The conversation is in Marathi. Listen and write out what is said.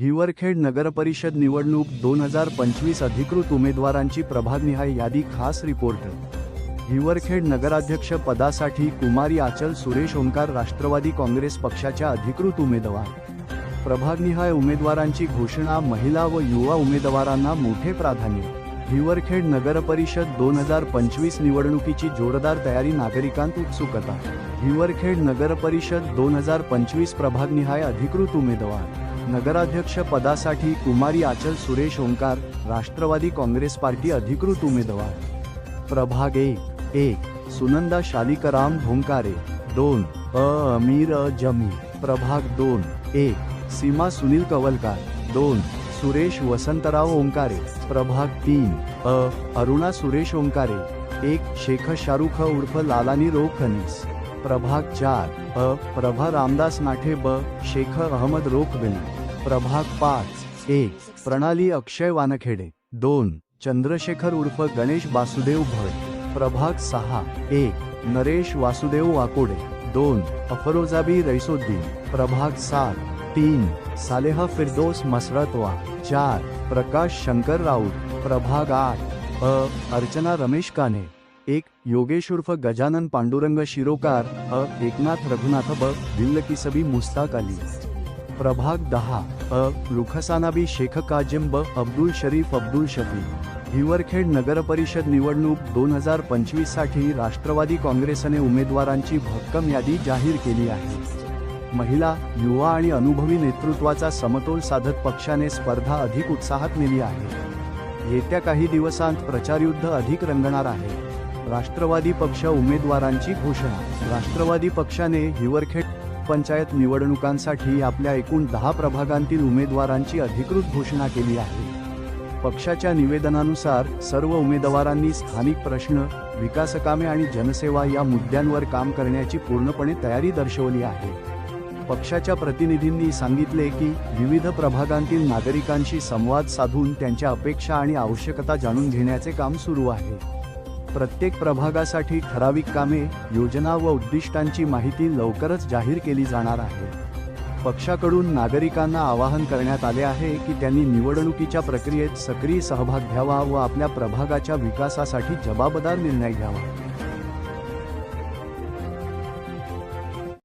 हिवरखेड नगरपरिषद निवडणूक दोन हजार पंचवीस अधिकृत उमेदवारांची प्रभागनिहाय यादी खास रिपोर्ट. हिवरखेड नगराध्यक्ष पदासाठी कुमारी आचल सुरेश ओंकार राष्ट्रवादी काँग्रेस पक्षाच्या अधिकृत उमेदवार. प्रभागनिहाय उमेदवारांची घोषणा महिला व युवा उमेदवारांना मोठे प्राधान्य. हिवरखेड नगरपरिषद दोन हजार पंचवीस निवडणुकीची जोरदार तयारी नागरिकांत उत्सुकता. हिवरखेड नगरपरिषद दोन हजार पंचवीस प्रभागनिहाय अधिकृत उमेदवार. नगराध्यक्ष पदासाठी कुमारी आचल सुरेश ओंकार, राष्ट्रवादी काँग्रेस पार्टी अधिकृत उमेदवार. प्रभाग एक एक सुनंदा शालिकराम भोंकारे दोन, अ अमीर जमी. प्रभाग दोन, एक, सीमा सुनील कवलकार. दोन, सुरेश वसंतराव ओंकारे. प्रभाग तीन, अ, अरुणा सुरेश ओंकारे. एक शेख शाहरुख उर्फ़ लालानी रो खनीस प्रभाग चार, अ, प्रभा रामदास नाठे ब शेख अहमद रोख रोखबिल प्रभाग पाच एक प्रणाली अक्षय वानखेडे. दोन चंद्रशेखर उर्फ गणेश वासुदेव भट प्रभाग सहा एक नरेश वासुदेव वाकोडे. दोन अफरोजाबी रैसोद्दीन प्रभाग सात तीन सालेह फिरदोस मसरतवा. चार प्रकाश शंकर राऊत. प्रभाग आठ अ अर्चना रमेश काने. एक योगेश उर्फ गजानन पांडुरंग शिरोकार. अ एकनाथ रघुनाथ ब दिल्लकीसबी मुस्ताक अली. प्रभाग दहा अ रुखसानाबी शेख काजिंब अब्दुल शरीफ अब्दुल शफी हिवरखेड नगरपरिषद निवडणूक दोन हजार पंचवीससाठी राष्ट्रवादी काँग्रेसने उमेदवारांची भक्कम यादी जाहीर केली आहे. महिला युवा आणि अनुभवी नेतृत्वाचा समतोल साधत पक्षाने स्पर्धा अधिक उत्साहात नेली आहे. येत्या काही दिवसांत प्रचारयुद्ध अधिक रंगणार आहे. राष्ट्रवादी पक्ष उमेदवारांची घोषणा राष्ट्रवादी पक्षाने हिवरखेड पंचायत निवडणुकांसाठी आपल्या एकूण दहा प्रभागांतील उमेदवारांची अधिकृत घोषणा केली आहे. पक्षाच्या निवेदनानुसार सर्व उमेदवारांनी स्थानिक प्रश्न विकासकामे आणि जनसेवा या मुद्द्यांवर काम करण्याची पूर्णपणे तयारी दर्शवली आहे. पक्षाच्या प्रतिनिधींनी सांगितले की विविध प्रभागांतील नागरिकांशी संवाद साधून त्यांच्या अपेक्षा आणि आवश्यकता जाणून घेण्याचे काम सुरू आहे. प्रत्येक प्रभागासाठी ठराविक कामे योजना व उद्दिष्टांची माहिती लवकरच जाहीर केली जाणार आहे. पक्षाकडून नागरिकांना आवाहन करण्यात आले आहे की त्यांनी निवडणुकीच्या प्रक्रियेत सक्रिय सहभाग घ्यावा व आपल्या प्रभागाच्या विकासासाठी जबाबदार निर्णय घ्यावा.